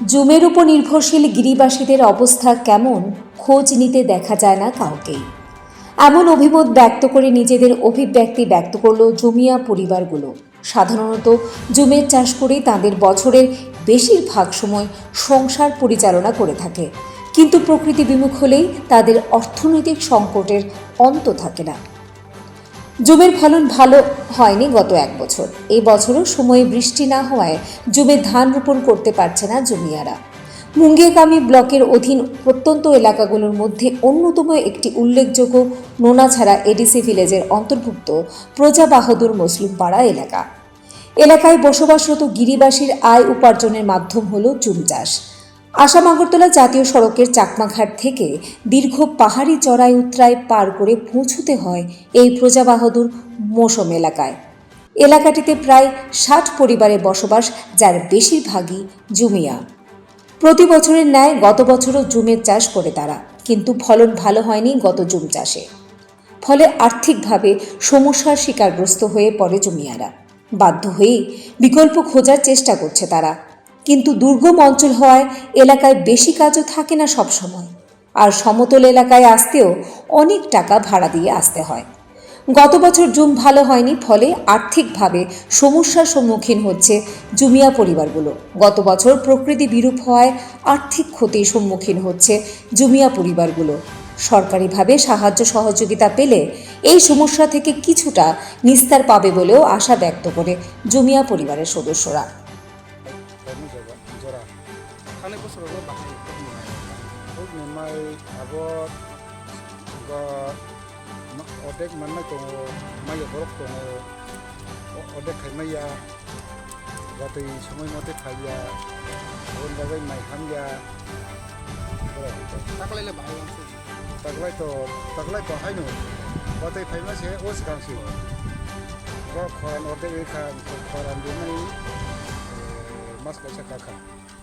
জুমের উপর নির্ভরশীল গিরিবাসীদের অবস্থা কেমন, খোঁজ নিতে দেখা যায় না কাউকেই এমন অভিমত ব্যক্ত করে নিজেদের অভিব্যক্তি ব্যক্ত করল জমিয়া পরিবারগুলো। সাধারণত জুমের চাষ করে তাদের বছরের বেশিরভাগ সময় সংসার পরিচালনা করে থাকে। কিন্তু প্রকৃতি বিমুখ হলেই তাদের অর্থনৈতিক সংকটের অন্ত থাকে না। জুমের ফলন ভালো হয়নি গত এক বছর। এই বছরও সময়ে বৃষ্টি না হওয়ায় জুমে ধান রোপণ করতে পারছে না জমিয়ারা। মুঙ্গিয়াকামী ব্লকের অধীন প্রত্যন্ত এলাকাগুলোর মধ্যে অন্যতম একটি উল্লেখযোগ্য নোনাছাড়া এডিসি ভিলেজের অন্তর্ভুক্ত প্রজা বাহাদুর মুসলিম পাড়া এলাকা। এলাকায় বসবাসরত গিরিবাসীর আয় উপার্জনের মাধ্যম হল জুম চাষ। আসাম আগরতলা জাতীয় সড়কের চাকমাঘাট থেকে দীর্ঘ পাহাড়ি চড়াই উত্তরায় পার করে পৌঁছতে হয় এই প্রজাবাহাদুর মৌসুম এলাকায়। এলাকাটিতে প্রায় ষাট পরিবারের বসবাস, যার বেশিরভাগই জুমিয়া। প্রতি বছরের ন্যায় গত বছরও জুমের চাষ করে তারা, কিন্তু ফলন ভালো হয়নি গত জুম চাষে। ফলে আর্থিকভাবে সমস্যার শিকারগ্রস্ত হয়ে পড়ে জুমিয়ারা। বাধ্য হয়েই বিকল্প খোঁজার চেষ্টা করছে তারা। কিন্তু দুর্গম অঞ্চল হওয়ায় এলাকায় বেশি কাজও থাকে না সব সময়। আর সমতল এলাকায় আসতেও অনেক টাকা ভাড়া দিয়ে আসতে হয়। গত বছর জুম ভালো হয়নি, ফলে আর্থিকভাবে সমস্যার সম্মুখীন হচ্ছে জুমিয়া পরিবারগুলো। গত বছর প্রকৃতি বিরূপ হওয়ায় আর্থিক ক্ষতির সম্মুখীন হচ্ছে জুমিয়া পরিবারগুলো। সরকারিভাবে সাহায্য সহযোগিতা পেলে এই সমস্যা থেকে কিছুটা নিস্তার পাবে বলেও আশা ব্যক্ত করে জুমিয়া পরিবারের সদস্যরা। Mai abot ga odek man na ko mai borok ko odek khai mai ya. Gati সময় মতে খাইয়া ওর বাগাই মাই খামিয়া তাকলাইলে ভাই তাকলাই তো তাকলাই তো হাইনো গতাই ফাইমা সে ওস কাংসি গ খরান অর্ধেক রেখা খরান দিনাই mas kaisa kaka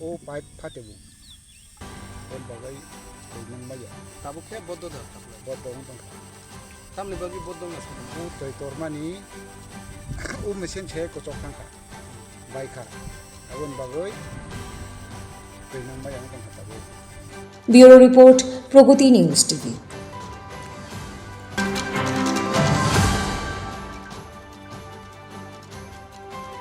ও পাইপ ফাটেবো ওর বাগাই নং মাইয়া তাবো খে বদ্ধ দা তাকলাই বদ দং tengah তামনি বাগি বদ্ধ না mesin che ko chok thang kha bai kha abon bagoi toy nang mai ang tang kha bureau report Pragati news TV